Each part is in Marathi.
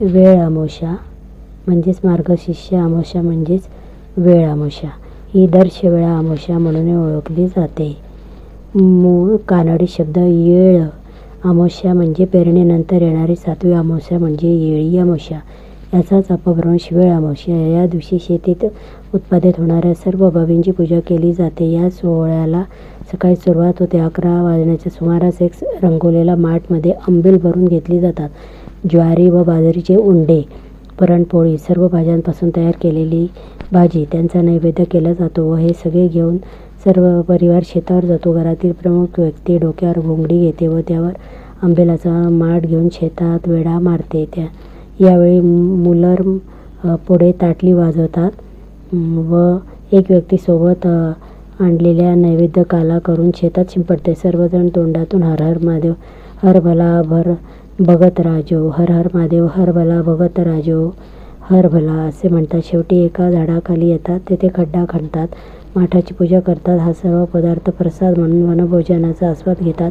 वेळ आमोशा म्हणजेच मार्गशिष्य आमोशा म्हणजेच वेळ आमोशा. ही दर शेवेळा आमोशा म्हणून ओळखली जाते. मूळ कानडी शब्द येळ. आमोशा म्हणजे पेरणीनंतर येणारी सातवी आमोशा म्हणजे येळी आमोशा. याचाच अपभ्रंश वेळ आमोशा. या दिवशी शेतीत उत्पादित होणाऱ्या सर्व बाबींची पूजा केली जाते. या सोहळ्याला सकाळी सुरुवात होते. अकरा वाजण्याच्या सुमारास एक रंगवलेला माठमध्ये आंबील भरून घेतली जातात. ज्वारी व बाजरीचे उंडे पुरणपोळी सर्व भाज्यांपासून तयार केलेली भाजी त्यांचा नैवेद्य केला जातो व हे सगळे घेऊन सर्व परिवार शेतावर जातो. घरातील प्रमुख व्यक्ती डोक्यावर घोंगडी घेते व त्यावर आंबेलाचा माठ घेऊन शेतात वेढा मारते. त्या यावेळी मुलर पुढे ताटली वाजवतात. व एक व्यक्ती सोबत आणलेल्या नैवेद्य काला करून शेतात शिंपडते. सर्वजण तोंडातून हर हर महादेव हर भला भर भगत राजो हर हर महादेव हर भला भगत राजो हर भला असे म्हणतात. शेवटी एका झाडाखाली येतात तेथे खड्डा खणतात माठाची पूजा करतात. हा सर्व पदार्थ प्रसाद म्हणून वनभोजनाचा आस्वाद घेतात.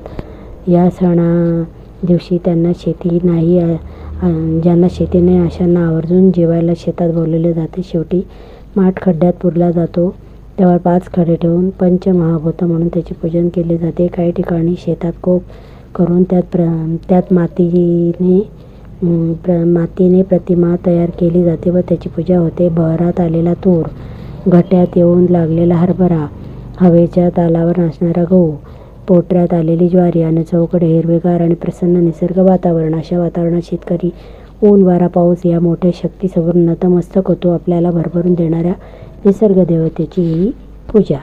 या सणा दिवशी त्यांना शेती नाही ज्यांना शेती नाही अशांना आवर्जून जेवायला शेतात बोलवले जाते. शेवटी माठ खड्ड्यात पुरला जातो. त्यावर पाच खडे ठेवून पंचमहाभूत म्हणून त्याचे पूजन केले जाते. काही ठिकाणी शेतात खूप करून त्यात प्र त्यात मातीने प्र मातीने प्रतिमा तयार केली जाते व त्याची पूजा होते. बहरात आलेला तूर घट्यात येऊन लागलेला हरभरा हवेच्या तालावर नाचणारा गहू पोटऱ्यात आलेली ज्वारी आणि चौकडे हिरवेगार आणि प्रसन्न निसर्ग वातावरण. अशा वातावरणात शेतकरी ऊन वारा पाऊस या मोठ्या शक्तीसमोर नतमस्तक होतो. आपल्याला भरभरून देणाऱ्या निसर्ग देवतेची ही पूजा.